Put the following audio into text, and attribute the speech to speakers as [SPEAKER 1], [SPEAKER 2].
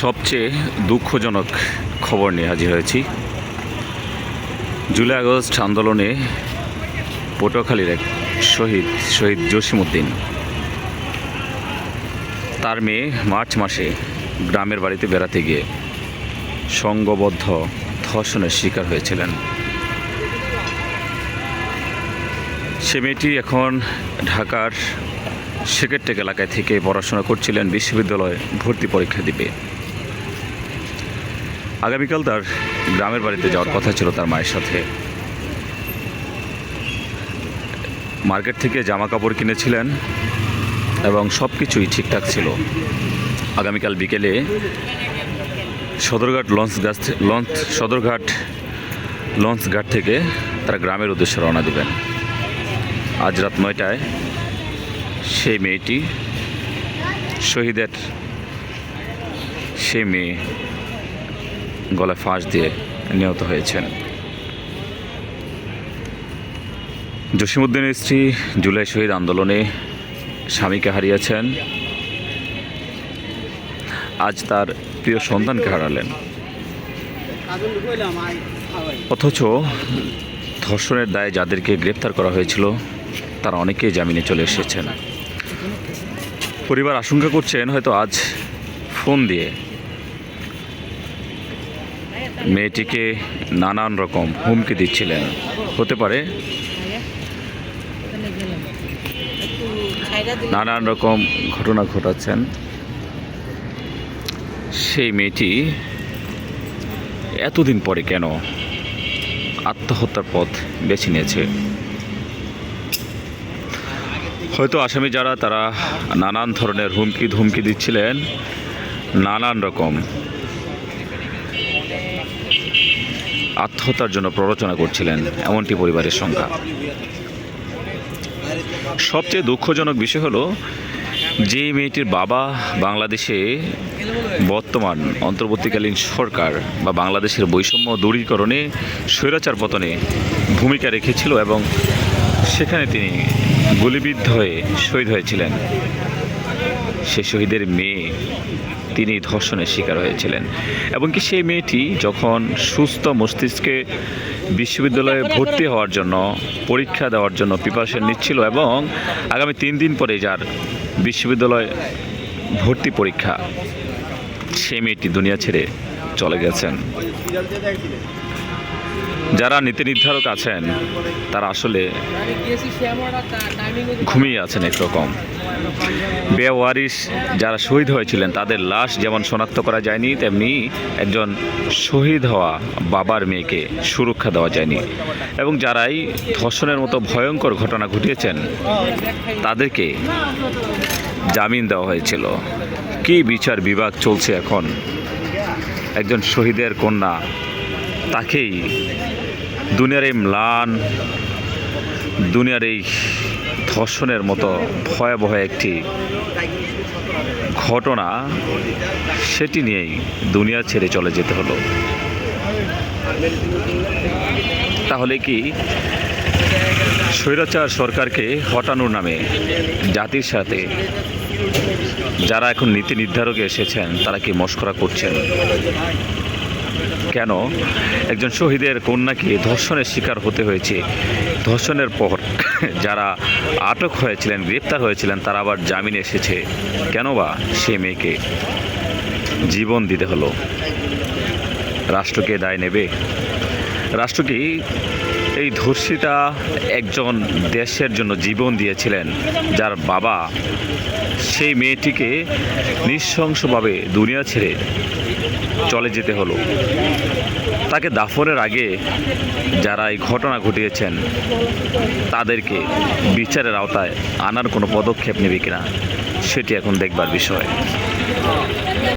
[SPEAKER 1] সবচেয়ে দুঃখজনক খবর নিয়ে হাজির হয়েছি। জুলাই আগস্ট আন্দোলনে পটুয়াখালীর এক শহীদ শহীদ জসিমউদ্দিন। তার মেয়ে মার্চ মাসে গ্রামের বাড়িতে বেড়াতে গিয়ে সংঘবদ্ধ ধর্ষণের শিকার হয়েছিলেন। সে মেয়েটি এখন ঢাকার সেকেরটেক এলাকায় থেকে পড়াশোনা করছিলেন বিশ্ববিদ্যালয়ে ভর্তি পরীক্ষা দিবে। আগামীকাল তার গ্রামের বাড়িতে যাওয়ার কথা ছিল তার মায়ের সাথে। মার্কেট থেকে জামা কাপড় কিনেছিলেন এবং সব কিছুই ঠিকঠাক ছিল। আগামীকাল বিকেলে সদরঘাট লঞ্চ গাছ লঞ্চ, সদরঘাট লঞ্চ ঘাট থেকে তারা গ্রামের উদ্দেশ্যে রওনা দেবেন। আজ রাত নয়টায় সেই মেয়েটি, শহীদের সেই মেয়ে গলায় ফাঁস দিয়ে নিহত হয়েছেন। জসিমুদ্দিনের স্ত্রী জুলাই শহীদ আন্দোলনে স্বামীকে হারিয়েছেন। আজ তার প্রিয় সন্তানকে হারালেন। অথচ ধর্ষণের দায়ে যাদেরকে গ্রেপ্তার করা হয়েছিল, তারা অনেকেই জামিনে চলে এসেছেন। পরিবার আশঙ্কা করছেন, হয়তো আজ ফোন দিয়ে মেয়েটিকে নানান রকম হুমকি দিচ্ছিলেন। হতে পারে নানান রকম ঘটনা ঘটাচ্ছেন। সেই মেয়েটি এতদিন পরে কেন আত্মহত্যার পথ বেছে নিয়েছে? হয়তো আসামি যারা, তারা নানান ধরনের হুমকি ধুমকি দিচ্ছিলেন, নানান রকম আত্মহত্যার জন্য প্ররোচনা করছিলেন এমনটি পরিবারের সংখ্যা। সবচেয়ে দুঃখজনক বিষয় হলো, যে মেয়েটির বাবা বাংলাদেশে বর্তমান অন্তর্বর্তীকালীন সরকার বা বাংলাদেশের বৈষম্য দূরীকরণে স্বৈরাচার পতনে ভূমিকা রেখেছিল এবং সেখানে তিনি গুলিবিদ্ধ হয়ে শহীদ হয়েছিলেন। সে শহীদের মেয়ে তিনি ধর্ষণের শিকার হয়েছিলেন। এবং কি সেই মেয়েটি যখন সুস্থ মস্তিষ্কে বিশ্ববিদ্যালয়ে ভর্তি হওয়ার জন্য পরীক্ষা দেওয়ার জন্য প্রিপারেশন নিচ্ছিল এবং আগামী তিন দিন পরে যার বিশ্ববিদ্যালয় ভর্তি পরীক্ষা সেই মেয়েটি দুনিয়া ছেড়ে চলে গেছেন। যারা নীতি নির্ধারক আছেন, তারা আসলে ঘুমিয়ে আছেন একরকম। বেওয়ারিশ যারা শহীদ হয়েছিলেন, তাদের লাশ যেমন শনাক্ত করা যায়নি, তেমনি একজন শহীদ হওয়া বাবার মেয়েকে সুরক্ষা দেওয়া যায়নি। এবং যারাই ধর্ষণের মতো ভয়ঙ্কর ঘটনা ঘটিয়েছেন, তাদেরকে জামিন দেওয়া হয়েছিল। কি বিচার বিভাগ চলছে এখন? একজন শহীদের কন্যা তাকেই দুনিয়ার এই ম্লান, দুনিয়ার এই ধর্ষণের মতো ভয়াবহ একটি ঘটনা, সেটি নিয়েই দুনিয়া ছেড়ে চলে যেতে হলো। তাহলে কি স্বৈরাচার সরকারকে হটানোর নামে জাতির সাথে যারা এখন নীতি নির্ধারকে এসেছেন, তারা কি মস্করা করছেন? কেন? একজন শহীদের কন্যাকে ধর্ষণের শিকার হতে হয়েছে। ধর্ষণের পর যারা আটক হয়েছিলেন, গ্রেপ্তার হয়েছিলেন, তারা আবার জামিনে এসেছে। কেন বা সে মেয়েকে জীবন দিতে হলো? রাষ্ট্রকে দায় নেবে? রাষ্ট্র কি এই ধর্ষিতা একজন দেশের জন্য জীবন দিয়েছিলেন, যার বাবা সেই মেয়েটিকে নৃশংসভাবে দুনিয়া ছেড়ে চলে যেতে হলো। তাকে দাফনের আগে যারা এই ঘটনা ঘটিয়েছেন, তাদেরকে বিচারের আওতায় আনার কোনো পদক্ষেপ নেবে কিনা, সেটি এখন দেখবার বিষয়।